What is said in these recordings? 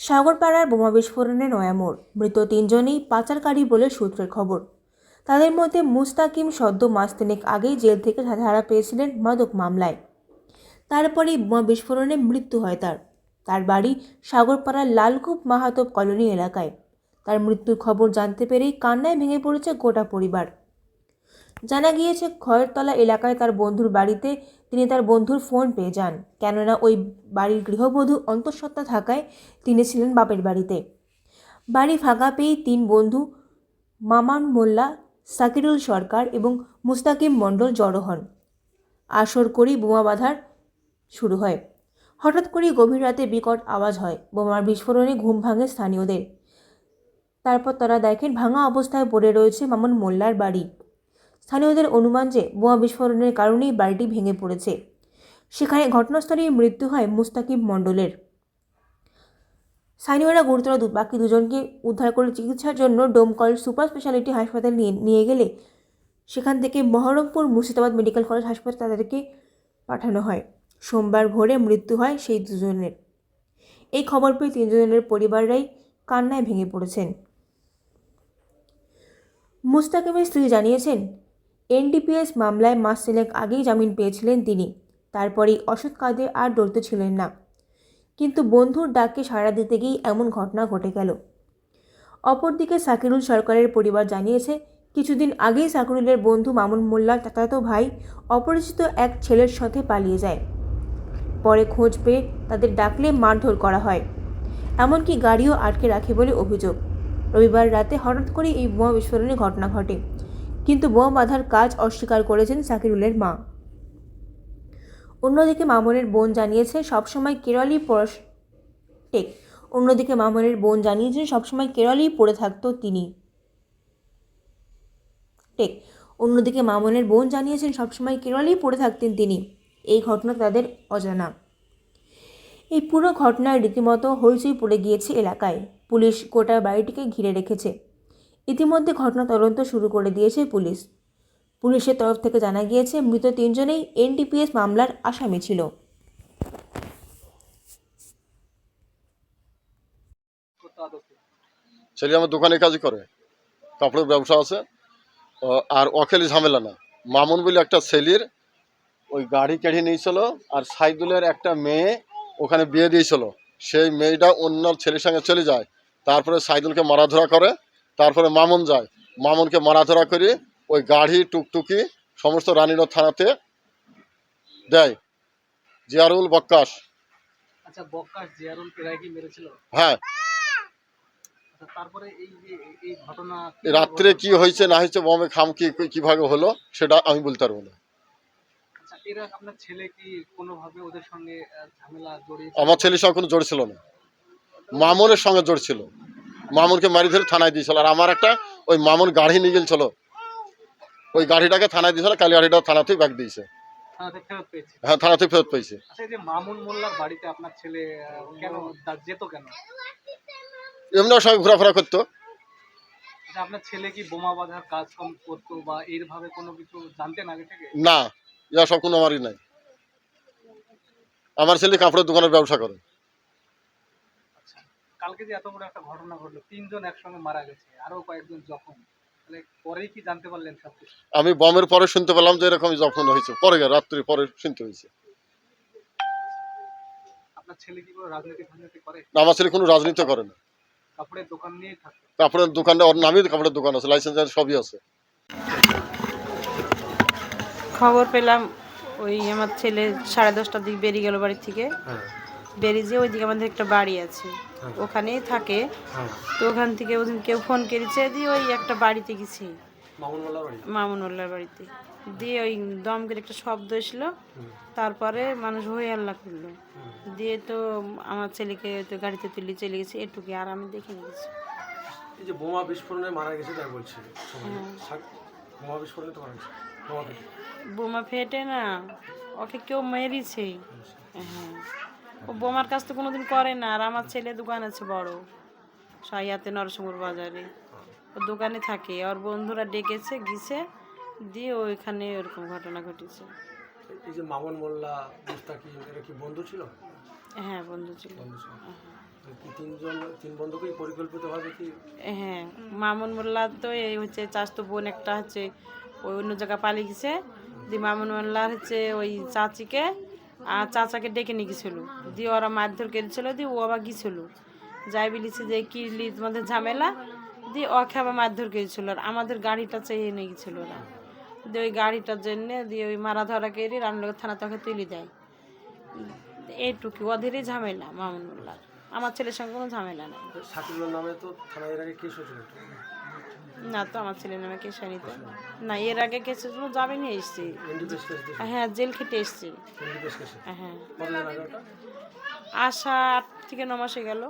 সাগরপাড়ার বোমা বিস্ফোরণে নয়ামোড় মৃত তিনজনই পাচারকারী বলে সূত্রের খবর। তাদের মধ্যে মুস্তাকিম সদ্য মাস তিনেক আগেই জেল থেকে ছাড়া পেয়েছিলেন মাদক মামলায়। তারপরেই বোমা বিস্ফোরণে মৃত্যু হয় তার। তার বাড়ি সাগরপাড়ার লালকুপ মাহাতব কলোনি এলাকায়। তার মৃত্যুর খবর জানতে পেরেই কান্নায় ভেঙে পড়েছে গোটা পরিবার। জানা গিয়েছে, খয়েরতলা এলাকায় তার বন্ধুর বাড়িতে তিনি তার বন্ধুর ফোন পেয়ে যান। কেননা ওই বাড়ির গৃহবধূ অন্তঃসত্ত্বা থাকায় তিনি ছিলেন বাপের বাড়িতে। বাড়ি ফাঁকা পেয়েই তিন বন্ধু, মামান মোল্লা, সাকিরুল সরকার এবং মুস্তাকিম মণ্ডল জড়ো হন। আসর করেই বোমা বাঁধার শুরু হয়। হঠাৎ করেই গভীর রাতে বিকট আওয়াজ হয়। বোমার বিস্ফোরণে ঘুম ভাঙে স্থানীয়দের। তারপর তারা দেখেন ভাঙা অবস্থায় পড়ে রয়েছে মামুন মোল্লার বাড়ি। স্থানীয়দের অনুমান যে বোমা বিস্ফোরণের কারণেই বাড়িটি ভেঙে পড়েছে। সেখানে ঘটনাস্থলেই মৃত্যু হয় মুস্তাকিব মণ্ডলের। স্থানীয়রা গুরুতর বাকি দুজনকে উদ্ধার করে চিকিৎসার জন্য ডোমকল সুপার স্পেশালিটি হাসপাতালে নিয়ে নিয়ে গেলে সেখান থেকে বহরমপুর মুর্শিদাবাদ মেডিকেল কলেজ হাসপাতালে তাদেরকে পাঠানো হয়। সোমবার ভোরে মৃত্যু হয় সেই দুজনের। এই খবর পেয়ে তিনজনের পরিবাররাই কান্নায় ভেঙে পড়েছেন। মুস্তাকিমের স্ত্রী জানিয়েছেন এনডিপিএস মামলায় মাস তিনেক আগেই জামিন পেয়েছিলেন তিনি। তারপরেই অসৎ কাজে আর ডরতে ছিলেন না। কিন্তু বন্ধুর ডাককে সাড়া দিতে গিয়েই এমন ঘটনা ঘটে গেল। অপরদিকে সাকিরুল সরকারের পরিবার জানিয়েছে, কিছুদিন আগেই সাকিরুলের বন্ধু মামুন মোল্লার চাচাতো ভাই অপরিচিত এক ছেলের সাথে পালিয়ে যায়। পরে খোঁজ পেয়ে তাদের ডাকলে মারধর করা হয়। এমনকি গাড়িও আটকে রাখে বলে অভিযোগ। রবিবার রাতে হঠাৎ করে এই বোমা বিস্ফোরণের ঘটনা ঘটে। কিন্তু বোমা বাঁধার কাজ অস্বীকার করেছেন সাকিরুলের মা। অন্যদিকে মামুনের বোন জানিয়েছে, সবসময় কেরলই পড়াশ অন্যদিকে মামুনের বোন জানিয়েছেন, সবসময় কেরলেই পড়ে থাকতো তিনি। টেক অন্যদিকে মামুনের বোন জানিয়েছেন, সবসময় কেরলেই পড়ে থাকতেন তিনি। এই ঘটনা তাদের অজানা। এই পুরো ঘটনায় রীতিমতো হইচই পড়ে গিয়েছে এলাকায়। পুলিশ গোটা বাড়িটিকে ঘিরে রেখেছে। ইতিমধ্যে ঘটনা তদন্ত শুরু করে দিয়েছে পুলিশ। পুলিশের তরফ থেকে জানা গিয়েছে, মৃত তিনজনেই এনডিপিএস মামলার আসামি ছিল। ছেলে আমার দোকানে কাজ করে, কাপড়ের ব্যবসা আছে আর অখেলি ঝামেলা না। মামুন বলে একটা ছেলের ওই গাড়ি কেড়ে নিয়েছিল, আর সাইদুলের একটা মেয়ে ওখানে বিয়ে দিয়েছিল। সেই মেয়েটা অন্য ছেলের সঙ্গে চলে যায়, তারপরে সাইদুলকে মারাধরা করে তারপরে মামুন যায়। মামুনকে মারাধরা করে ওই গাড়ি টুকটুকি সমস্ত রানীর থানাতে দেয়। জিয়ারুল বক্কাস। আচ্ছা হ্যাঁ। আচ্ছা রাত্রে কি হয়েছে না হয়েছে বমে খাম কি কীভাবে হলো সেটা আমি বলতে পারব না। আচ্ছা আমার ছেলের সঙ্গে কোনো জোর ছিল না। মামুনের সঙ্গে জোর ছিল। মামুনকে মারি ধরে থানায় দিয়েছিল। আর আমার একটা ওই মামুন গাড়ি নিয়ে গেছিল ওই গাড়িটাকে থানায় দিয়েছিল কালী গাড়িটা থানাতেই ব্যাগ দিয়েছে। ফেরত পেয়েছে? হ্যাঁ ফেরত পেয়েছে। আচ্ছা এই যে মামুন মোল্লার বাড়িতে আপনার ছেলে আহ, কেন দা- যেত কেন? এমনি ওর সঙ্গে ঘোরাফেরা করতো। আচ্ছা আপনার ছেলে কি বোমা বাঁধার কাজ কম করতো বা এইভাবে কোনো কিছু জানতেন আগে থেকে? না ইয়া সব কোনো আমারই নাই। আমার ছেলে কাপড়ের দোকানের ব্যবসা করে। কালকে যে এত বড় একটা ঘটনা ঘটলো তিনজন একসঙ্গে মারা গেছে আরও কয়েকজন জখম। কি জানতে পারলেন আমি বমের পরে শুনতে পেলাম যে এরকম যখন হয়েছে পরে রাত্রি পরে শুনতে হয়েছে। আপনার ছেলে কি কোনো রাজনীতি ফাজনীতি করে? আমার ছেলে কোনো রাজনীতি করে না। কাপড়ের দোকান নিয়েই থাকতো কাপড়ের দোকানটা ওর নামই কাপড়ের দোকান আছে লাইসেন্স সবই আছে। খবর পেলাম ওই আমার ছেলে সাড়ে দশটার দিক বেরিয়ে গেল বাড়ি থেকে। যেয়ে ওইদিকে আমাদের একটা বাড়ি আছে। ওখানেই থাকে। তো ওখান থেকে ওদিন কেউ ফোন করেছে দিয়ে ওই একটা বাড়িতে গেছি। মামুন মোল্লার বাড়িতে। দিয়ে ওই দম করে একটা শব্দ এসলো। তারপরে মানুষ হয়ে আল্লাহ করল। দিয়ে তো আমার ছেলেকে তো গাড়িতে তুলে চলে গেছে এটুকু আর আমি দেখে গেছি এই যে বোমা বিস্ফোরণে মারা গেছে তাই বলছে বোমা বিস্ফোরণে তো মারা গেছে। ফেটে। বোমা ফেটে না ওকে কেউ মেরেছে। হ্যাঁ। ও বোমার কাজ তো কোনোদিন করে না আর আমার ছেলে দোকান আছে বড় সাইয়াতে নরসিংপুর বাজারে। ও দোকানে থাকে আর বন্ধুরা ডেকেছে গিয়েছে দিয়ে ওইখানে ওরকম ঘটনা ঘটেছে। এই যে মামুন মোল্লা মুস্তাকিম এরা কি বন্ধু ছিল? হ্যাঁ বন্ধু ছিল। তিনজন তিন বন্ধুকেই পরিকল্পিতভাবে কি? হ্যাঁ মামুন মোল্লা তো এই হচ্ছে চাষতো বোন একটা হচ্ছে ওই অন্য জায়গায় পালিয়ে গেছে। দিয়ে মামুন মোল্লার হচ্ছে ওই চাচিকে আর চাচাকে ডেকে নিয়ে গেছিল। দিয়ে ওরা মারধর করেছিল, দিয়ে ও আবার গিয়েছিল যাই বলেছে যে কি লি, তোমাদের ঝামেলা? দিয়ে ওকে আবার মারধর করেছিল আর আমাদের গাড়িটা চেয়ে নিয়ে গেছিল ওরা। দিয়ে ওই গাড়িটার জন্যে দিয়ে ওই মারা ধরা কেড়ে রামনগর থানা তাকে তুলে দেয়। এইটুকু। ওদেরই ঝামেলা মামুন মোল্লার আমার ছেলের সঙ্গে কোনো ঝামেলা নেই। নামে তো এর আগে হয়েছিল। না তো আমার ছেলের নামে কেস হয়নি তো না এর আগে কেস হয়েছিল জামিনে এসছি। হ্যাঁ জেল খেটে এসছি। হ্যাঁ আগে আশা আট থেকে ন মাসে গেল।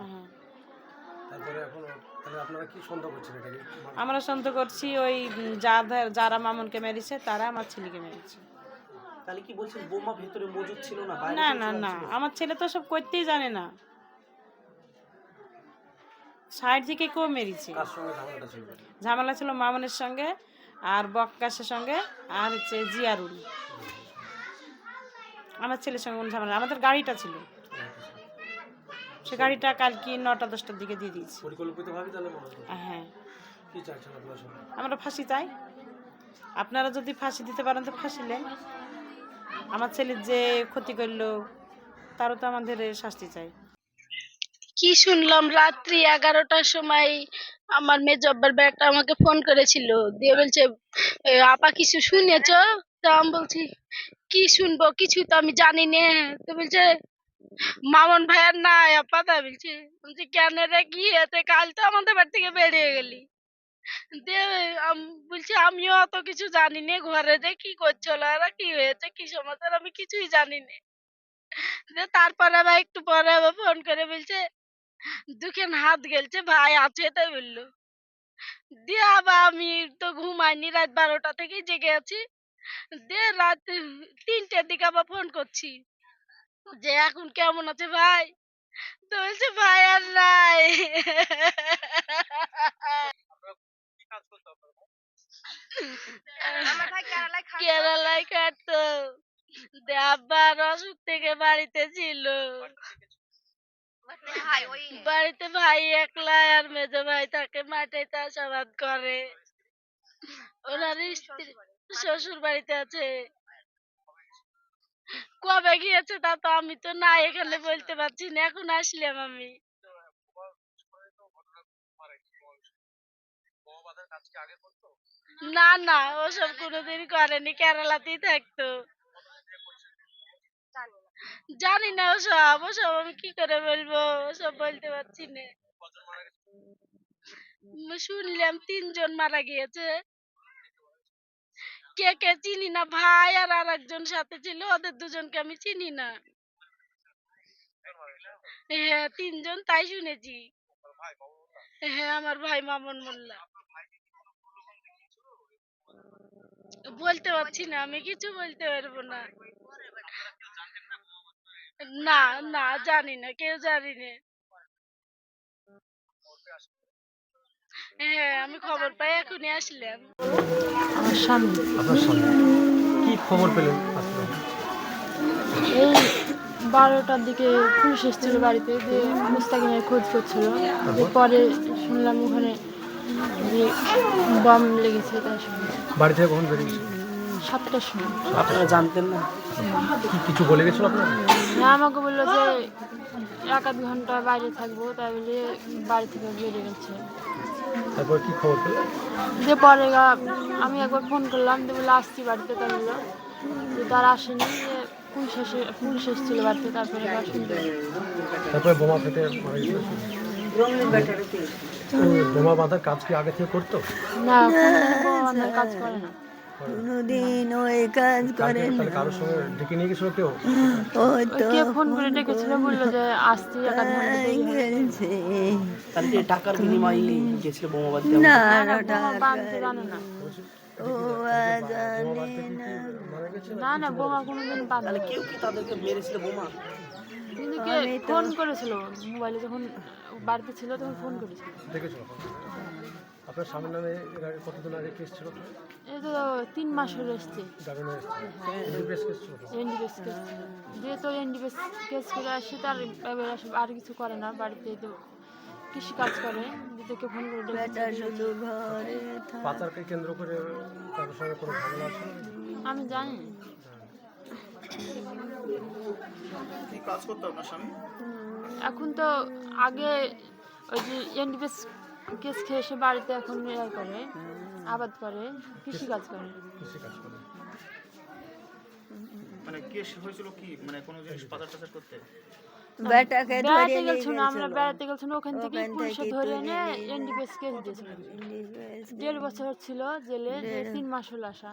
হ্যাঁ। তারপরে এখন তাহলে আপনারা কি সন্দেহ আমরা সন্ত করছি ওই যারা মামুনকে মেরেছে তারা আমার ছেলেকে মেরেছে। তাহলে কি বলছেন বোমা ভেতরে মজুদ ছিল না না না না। আমার ছেলে তো সব করতেই জানে না। সাইড থেকে কেউ মেরেছে। ঝামেলা ছিল মামুনের সঙ্গে আর বক্কাশের সঙ্গে আর হচ্ছে জিয়ারুল। আমার ছেলের সঙ্গে কোনো ঝামেলা আমাদের গাড়িটা ছিল। সে গাড়িটা কালকে নটা দশটার দিকে দিয়ে দিয়েছি। হয়। আমরা ফাঁসি চাই। আপনারা যদি ফাঁসি দিতে পারেন তো ফাঁসি নেন। আমার ছেলের যে ক্ষতি করল তারও তো আমাদের শাস্তি চাই। কি শুনলাম? রাত্রি এগারোটার সময় আমার মেজব্বার ব্যাগটা আমাকে ফোন করেছিল। দিয়ে বলছে "এ, আপা কিছু শুনেছ? তা আমি বলছি কি শুনব? কিছু তো আমি জানি না। তো বলছে মামন ভাইয়ার নাই আপা। তা বলছে বলছি কেন রে কি হয়েছে? কাল তো আমাদের বাড়ি থেকে বেরিয়ে গেলি। দিয়ে আম- বলছি আমিও অত কিছু জানি না। ঘরে যে কি করছিল এরা কি হয়েছে? কি সমাচার? আমি কিছুই জানি না। দিয়ে তারপরে আবার একটু পরে আবার ফোন করে বলছে দুখান হাত গেলছে ভাই আছে? তাই বলল। দিয়ে আবার আমি তো ঘুমাইনি রাত বারোটা থেকে জেগে আছি। দিয়ে রাত তিনটের দিকে আবার ফোন করছি। যে এখন কেমন আছে ভাই? তো বলছে ভাই আর নাই। কেরালায় কাটতো দিয়ে আব্বার অসুখ থেকে বাড়িতে ছিল। বাড়িতে ভাই একলা আর মেজো ভাই তাকে মাঠে চাষাবাদ করে। ওনার স্ত্রী শ্বশুর বাড়িতে আছে। কবে গিয়েছে তা তো আমি তো না এখানে বলতে পারছি না এখন আসলাম আমি। না না ওসব কোনোদিন করেনি কেরালাতেই থাকতো। জানি না ওসব ওসব আমি কি করে বলব, ওসব বলতে পারছি না। শুনলাম তিনজন মারা গিয়েছে। কে কে চিনি না, ভাই আর আর একজন সাথে ছিল, ওদের দুজনকে আমি চিনি না। হ্যাঁ তিনজন তাই শুনেছি। হ্যাঁ আমার ভাই মামুন মোল্লা। বলতে পারছি না, আমি কিছু বলতে পারব না। না না জানি না কেউ জানি না হ্যাঁ আমি খবর পাই এখনই আসলাম। আমার স্বামী। আপনার সঙ্গে কি খবর পেলেন এই বারোটার দিকে পুলিশ এসেছিল বাড়িতে যে মুস্তাকিমের খোঁজ করছিল। পরে শুনলাম ওখানে যে বম লেগেছে তাই শুনলাম। বাড়ি থেকে কখন বেরিয়েছে? সাতটার সময়। আপনারা জানতেন না? কিছু বলে গেছিল আপনার? হ্যাঁ আমাকে বলল যে এক আধ ঘণ্টা বাইরে থাকব তাই বলে বাড়ি থেকে বেরিয়ে গেছে। তারপর কি খবর পেলেন যে পরে আমি একবার ফোন করলাম যে বলে আসছি বাড়িতে তাই বলল। যে তারা আসেনি যে পুলিশ এসে পুলিশ এসেছিল বাড়িতে তারপরে শুনতে। তারপরে বোমা ফেটে মারা গেছিল? বোমা বাঁধার কাজ কি আগে থেকে করতো? না কাজ করে না। কোনোদিন ওই কাজ করে কারোর সঙ্গে ডেকে নিয়ে গেছিল কেউ? ও তো কে ফোন করে ডেকেছিল? বলল যে আসছি। গেছে তাহলে টাকার বিনিময়ে গেছিল না না, বোমা বাঁধতে জানে না। ও জানে না। না না বোমা কোনোদিন বাঁধে তাহলে কেউ কি তাদেরকে মেরেছিল বোমা? কিন্তু কে ফোন করেছিল? মোবাইলে যখন বাড়িতে ছিল তখন ফোন করেছিল। দেখেছ আপনার স্বামীর নামে এর আগে কতদিন আগে কেস ছিল? এই তো তিন মাস হলে এসছে। জামিনে এনডিপিএস কেস ছিল যেহেতু এনডিবেস কেস করে আসে তার আর কিছু করে না বাড়িতে তো কৃষি কাজ করে দিদিকে ফোন করে বেটা শুধু ঘরে থাক। পাচারকে কেন্দ্র করে কারোর সঙ্গে কোনো ঝামেলা আছে? আমি জানি কি কাজ করতো আপনার স্বামী? এখন তো আগে ওই যে এনডিবেস কেস খেয়ে এসে বাড়িতে এখন ইয়ে করে আবাদ করে কৃষি কাজ করে। কৃষি কাজ করে। মানে কেস হয়েছিল কি? মানে কোনো জিনিস পাচার টাচার করতে? বেটাকে ধরে বেড়াতে নিয়ে গেছিল আমরা বেড়াতে গেছিল ওখান থেকে পুলিশে ধরে এনে এনডিপিএস কেস দিয়েছিল। দেড় বছর ছিল জেলে তিন মাস হলো আসা।